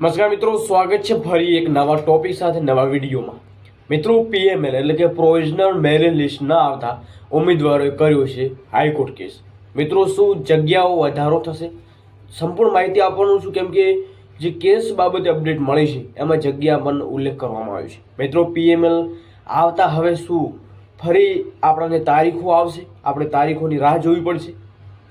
નમસ્કાર મિત્રો, સ્વાગત છે ફરી એક નવા ટોપિક સાથે, નવા વિડીયોમાં. મિત્રો પીએમએલ એટલે કે પ્રોવિઝનલ મેરિટ લિસ્ટ ન આવતા ઉમેદવારોએ કર્યો છે હાઈકોર્ટ કેસ. મિત્રો, શું જગ્યાઓ વધારો થશે? સંપૂર્ણ માહિતી આપવાનું છું, કેમ કે જે કેસ બાબતે અપડેટ મળી છે, એમાં જગ્યા પણ ઉલ્લેખ કરવામાં આવ્યો છે. મિત્રો પીએમએલ આવતા હવે શું? ફરી આપણને તારીખો આવશે, આપણે તારીખોની રાહ જોવી પડશે.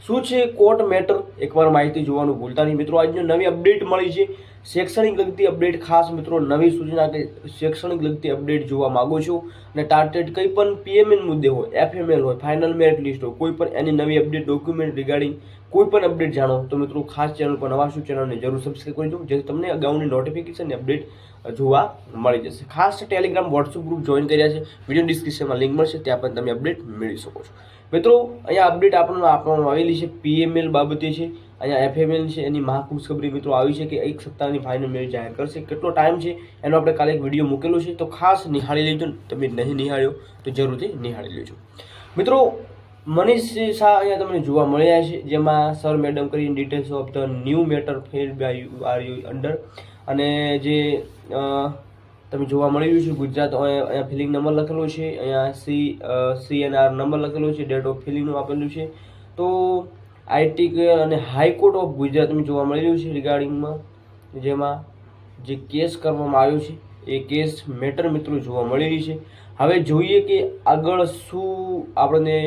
શું છે કોર્ટ મેટર? એકવાર માહિતી જોવાનું ભૂલતા નહીં. મિત્રો, આજની નવી અપડેટ મળી છે. શૈક્ષણિક લગતી અપડેટ ખાસ મિત્રો નવી સૂચના કે શૈક્ષણિક લગતી અપડેટ જોવા માગો છો અને ટાર્ગેટ કંઈ પણ પીએમએન મુદ્દે હોય એફએમએલ હોય ફાઇનલ મેરિટ લિસ્ટ હોય, કોઈ પણ એની નવી અપડેટ ડોક્યુમેન્ટ રિગાર્ડિંગ કોઈ પણ અપડેટ જાણો, તો મિત્રો ખાસ ચેનલ પર નવા શું ચેનલને જરૂર સબસ્ક્રાઈબ કરી દો, જેથી તમને અગાઉની નોટિફિકેશન અપડેટ જોવા મળી જશે. ખાસ ટેલિગ્રામ વોટ્સઅપ ગ્રુપ જોઈન કર્યા છે વીડિયો ડિસ્ક્રિપ્શનમાં લિંક મળશે, ત્યાં પણ તમે અપડેટ મેળવી શકો છો. મિત્રો, અહીંયા અપડેટ આપણને આપવામાં આવેલી છે પીએમએલ બાબતે છે અહીંયા એફએમએલ છે, એની મહાખુશખબરી મિત્રો આવી છે કે એક સપ્તાહની ફાઇનલ મેચ જાહેર કરશે. કેટલો ટાઈમ છે, એનો આપણે કાલે એક વીડિયો મૂકેલો છે. તો ખાસ નિહાળી લેજો તમે નહીં નિહાળ્યો, તો જરૂરથી નિહાળી લેજો. મિત્રો, મનીષ શાહ અહીંયા તમને જોવા મળ્યા છે, જેમાં સર મેડમ કરીને details of the new matter fair by you are you under અને જે તમે જોવા મળી રહ્યું છે, ગુજરાત અહીંયા ફિલિંગ નંબર લખેલો છે. અહીંયા C C N R number લખેલો છે ડેટ ઓફ ફિલિંગનું આપેલું છે. તો આઈટી અને હાઈકોર્ટ ઓફ ગુજરાતનું જોવા મળી રહ્યું છે રિગાર્ડિંગમાં જેમાં જે કેસ કરવામાં આવ્યો છે, એ કેસ મેટર મિત્રો જોવા મળી રહી છે. હવે જોઈએ કે આગળ શું આપણને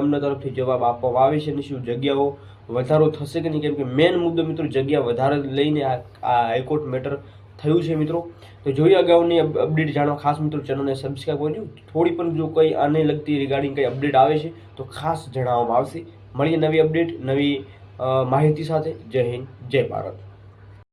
એમના તરફથી જવાબ આપવામાં આવે છે અને શું જગ્યાઓ વધારો થશે કે નહીં? કેમ કે મેન મુદ્દો મિત્રો જગ્યા વધારે લઈને આ આ હાઈકોર્ટ મેટર થયું છે મિત્રો. તો જોઈએ અગાઉની અપડેટ જાણવા ખાસ મિત્રો ચેનલને સબસ્ક્રાઈબ કરજો. થોડી પણ જો કંઈ આને લગતી રિગાર્ડિંગ કંઈ અપડેટ આવે છે, તો ખાસ જણાવવામાં આવશે. મળીએ નવી અપડેટ નવી માહિતી સાથે. જય હિન્દ જય ભારત.